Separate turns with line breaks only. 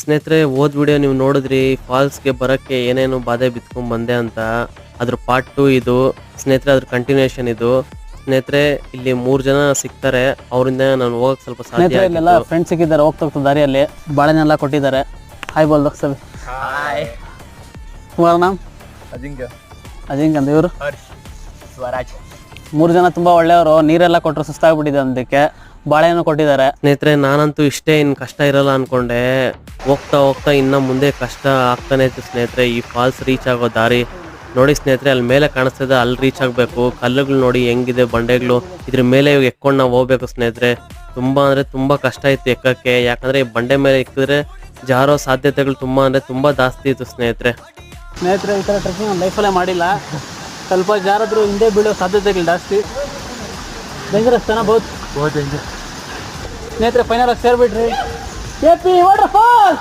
ಸ್ನೇಹಿತರೆ ಓದ್ ವಿಡಿಯೋ ನೀವು ನೋಡಿದ್ರಿ ಫಾಲ್ಸ್ಗೆ ಬರೋಕ್ಕೆ ಏನೇನು ಬಾಧೆ ಬಿತ್ಕೊಂಡ್ ಬಂದೆ ಅಂತ. ಅದ್ರ ಪಾರ್ಟ್ ಟು ಇದು. ಸ್ನೇಹಿತರೆ ಅದ್ರ ಕಂಟಿನ್ಯೂಷನ್ ಇದು. ಸ್ನೇಹಿತರೆ ಇಲ್ಲಿ ಮೂರ್ ಜನ ಸಿಗ್ತಾರೆ. ಅವರಿಂದ ನಾನು ಹೋಗಕ್ ಸ್ವಲ್ಪ
ಫ್ರೆಂಡ್ಸ್ ಸಿಕ್ಕಿದ್ದಾರೆ. ಹೋಗ್ತಾ ಹೋಗ್ತಾ ದಾರಿಯಲ್ಲಿ ಬಾಳೆನೆಲ್ಲ ಕೊಟ್ಟಿದ್ದಾರೆ. ಹಾಯ್ ಬೋಲ್ ಸರ್. ಕುಮಾರ
ನಾಮ್
ಅಜಿಂಕ್ ಅಂತ ಮೂರು ಜನ ತುಂಬಾ ಒಳ್ಳೆಯವರು ನೀರೆಲ್ಲ ಕೊಟ್ಟರು ಸುಸ್ತಾಗ್ಬಿಟ್ಟಿದೆ ಅಂದಕ್ಕೆ ಬಾಳೆಹಣ್ಣು ಕೊಟ್ಟಿದ್ದಾರೆ.
ಸ್ನೇಹಿತರೆ ನಾನಂತೂ ಇಷ್ಟೇ ಇನ್ ಕಷ್ಟ ಇರಲ್ಲ ಅನ್ಕೊಂಡೆ. ಹೋಗ್ತಾ ಹೋಗ್ತಾ ಇನ್ನ ಮುಂದೆ ಕಷ್ಟ ಆಗ್ತಾನೆ ಇತ್ತು ಸ್ನೇಹಿತರೆ. ಈ ಫಾಲ್ಸ್ ರೀಚ್ ಆಗೋ ದಾರಿ ನೋಡಿ ಸ್ನೇಹಿತರೆ ಅಲ್ಲಿ ಮೇಲೆ ಕಾಣಿಸ್ತದೆ ಅಲ್ಲಿ ರೀಚ್ ಆಗಬೇಕು. ಕಲ್ಲುಗಳು ನೋಡಿ ಹೆಂಗಿದೆ ಬಂಡೆಗಳು. ಇದ್ರ ಮೇಲೆ ಇವಾಗ ಎಕ್ಕೊಂಡು ನಾವು ಹೋಗ್ಬೇಕು ಸ್ನೇಹಿತರೆ. ತುಂಬಾ ಅಂದ್ರೆ ತುಂಬಾ ಕಷ್ಟ ಇತ್ತು ಎಕ್ಕಕ್ಕೆ. ಯಾಕಂದ್ರೆ ಈ ಬಂಡೆ ಮೇಲೆ ಎಕ್ಕಿದ್ರೆ ಜಾರೋ ಸಾಧ್ಯತೆಗಳು ತುಂಬಾ ಅಂದ್ರೆ ತುಂಬಾ ಜಾಸ್ತಿ ಇತ್ತು ಸ್ನೇಹಿತರೆ.
ಸ್ನೇಹಿತರೆ ಈ ಥರ ಟ್ರೆಕ್ಕಿಂಗ್ ಲೈಫಲ್ಲೇ ಮಾಡಿಲ್ಲ. ಸ್ವಲ್ಪ ಯಾರಾದರೂ ಹಿಂದೆ ಬೀಳೋ ಸಾಧ್ಯತೆಗಳು ಜಾಸ್ತಿ. ಡೇಂಜರಸ್ ತನ ಬಹುತ್.
ಬಹುತ್
ಸ್ನೇಹಿತರೆ ಫೈನಲ್ ಆಗಿ ಸೇರ್ಬಿಡ್ರಿ ಎ ಪಿ ವಾಟರ್ ಫಾಲ್